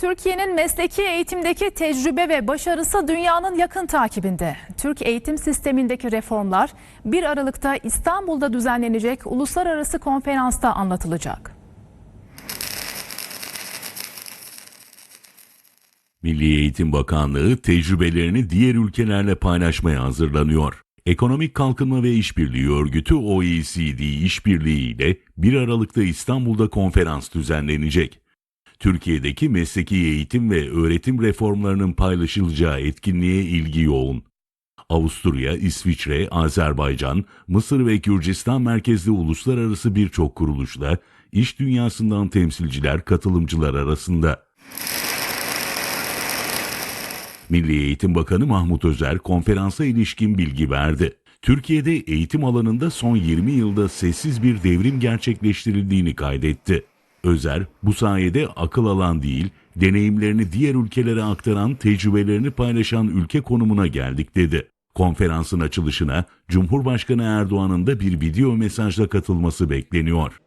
Türkiye'nin mesleki eğitimdeki tecrübe ve başarısı dünyanın yakın takibinde. Türk eğitim sistemindeki reformlar 1 Aralık'ta İstanbul'da düzenlenecek uluslararası konferansta anlatılacak. Milli Eğitim Bakanlığı tecrübelerini diğer ülkelerle paylaşmaya hazırlanıyor. Ekonomik Kalkınma ve İşbirliği Örgütü OECD işbirliği ile 1 Aralık'ta İstanbul'da konferans düzenlenecek. Türkiye'deki mesleki eğitim ve öğretim reformlarının paylaşılacağı etkinliğe ilgi yoğun. Avusturya, İsviçre, Azerbaycan, Mısır ve Gürcistan merkezli uluslararası birçok kuruluşla iş dünyasından temsilciler katılımcılar arasında. Milli Eğitim Bakanı Mahmut Özer konferansa ilişkin bilgi verdi. Türkiye'de eğitim alanında son 20 yılda sessiz bir devrim gerçekleştirildiğini kaydetti. Özer, bu sayede akıl alan değil, deneyimlerini diğer ülkelere aktaran, tecrübelerini paylaşan ülke konumuna geldik dedi. Konferansın açılışına Cumhurbaşkanı Erdoğan'ın da bir video mesajla katılması bekleniyor.